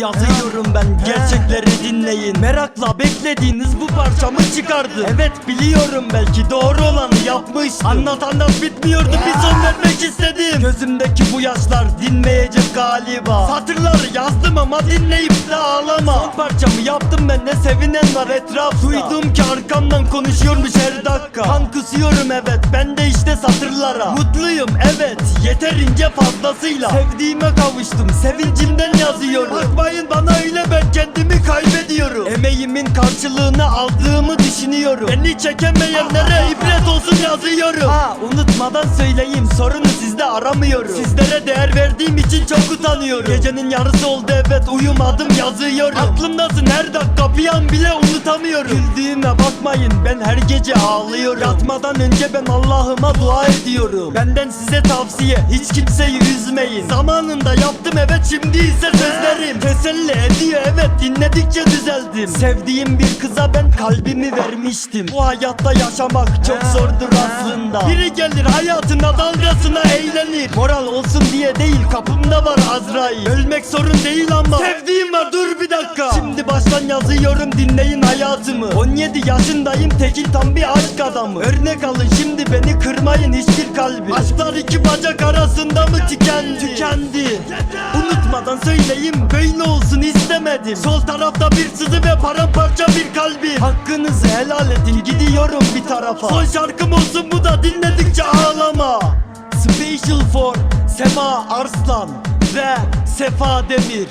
biliyorum ben. Gerçekleri dinleyin. Merakla beklediğiniz bu parçamı çıkardım Evet biliyorum. Belki doğru olanı yapmıştım Anlat anlat bitmiyordu. Bir son vermek istedim. Gözümdeki bu yaşlar dinmeyecek galiba. Satırları yazdım ama dinleyip Son parçamı yaptım ben ne sevinen var etrafta. Duydum ki arkamdan konuşuyormuş her dakika. Kan kusuyorum evet ben de işte satırlara. Mutluyum evet yeterince fazlasıyla. Sevdiğime kavuştum sevincimden yazıyorum. Bakmayın bana öyle ben kendimi kaybediyorum. Emeğimin karşılığını aldığımı düşünüyorum. Beni çekemeyenlere ibret olsun yazıyorum. Ha. Unutmadan söyleyeyim sorunu sizde aramıyorum. Sizlere değer verdiğim için çok utanıyorum. Gecenin yarısı oldu evet uyumadım yazıyorum. Aklımdasın her dakika bir an bile unutamıyorum. Güldüğüme bakmayın ben her gece ağlıyorum. Yatmadan önce ben Allah'ıma dua ediyorum. Benden size tavsiye hiç kimseyi üzmeyin. Zamanında yaptım evet şimdi ise sözlerim. Teselli ediyor evet dinledikçe düzeldim. Sevdiğim bir kıza ben kalbimi vermiştim. Bu hayatta yaşamak çok zordur aslında. Biri gelir hayatına dalgasına eğlenir Moral olsun diye değil kapımda var Azrail. Ölmek sorun değil ama Sevdiğim var dur bir dakika. Şimdi baştan yazıyorum dinleyin hayatımı. 17 yaşındayım tekil tam bir aşk adamı. Örnek alın şimdi beni kırmayın hiçbir kalbi. Aşklar iki bacak arasında mı tükendi? Tükendi. Unutmadan söyleyeyim böyle olsun istemedim. Sol tarafta bir sızı ve paramparça bir kalbim. Hakkınızı helal edin gidiyorum bir tarafa. Son şarkım olsun bu da dinledikçe ağlama Special for Sema Arslan ve Sefa Demir